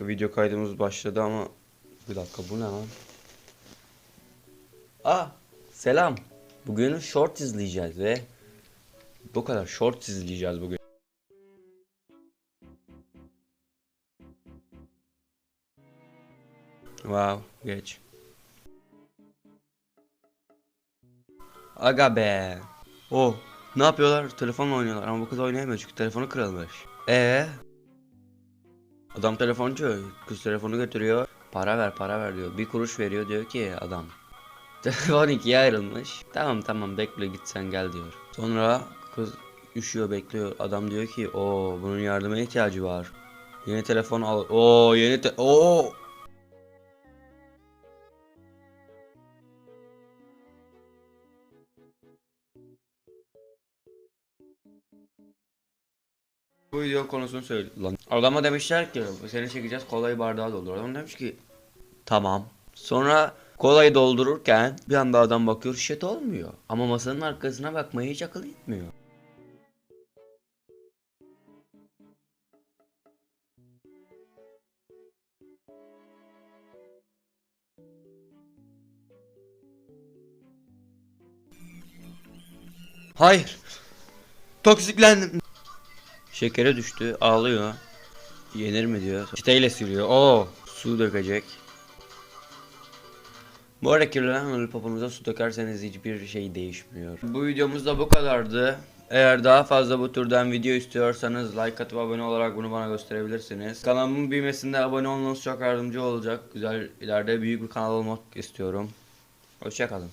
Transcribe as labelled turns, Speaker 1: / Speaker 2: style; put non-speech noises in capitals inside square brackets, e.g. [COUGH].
Speaker 1: video kaydımız başladı ama bir dakika bu ne lan? Aa selam. Bugün short izleyeceğiz ve bu kadar short izleyeceğiz bugün. Wow, geç. Aga be. Oh, ne yapıyorlar? Telefonla oynuyorlar ama bu kız oynayamıyor çünkü telefonu kırılmış. Ee? Adam telefoncu, kız telefonu götürüyor. Para ver, para ver diyor. Bir kuruş veriyor diyor ki adam. [LAUGHS] Telefon ikiye ayrılmış. Tamam tamam bekle git sen gel diyor. Sonra kız üşüyor bekliyor. Adam diyor ki o bunun yardıma ihtiyacı var. Yeni telefon al. Oo yeni te Oo. Bu video konusunu söyle lan. Adama demişler ki seni çekeceğiz kolayı bardağa doldur. Adam demiş ki tamam. Sonra kolayı doldururken bir anda adam bakıyor shit olmuyor. Ama masanın arkasına bakmayı hiç akıl etmiyor. Hayır. Toksiklendim. Şekere düştü, ağlıyor. Yenir mi diyor. Çiteyle siliyor. Oo, su dökecek. Bu arada kirlenen lollipopunuza su dökerseniz hiçbir şey değişmiyor. Bu videomuz da bu kadardı. Eğer daha fazla bu türden video istiyorsanız like atıp abone olarak bunu bana gösterebilirsiniz. Kanalımın büyümesinde abone olmanız çok yardımcı olacak. Güzel ileride büyük bir kanal olmak istiyorum. Hoşçakalın.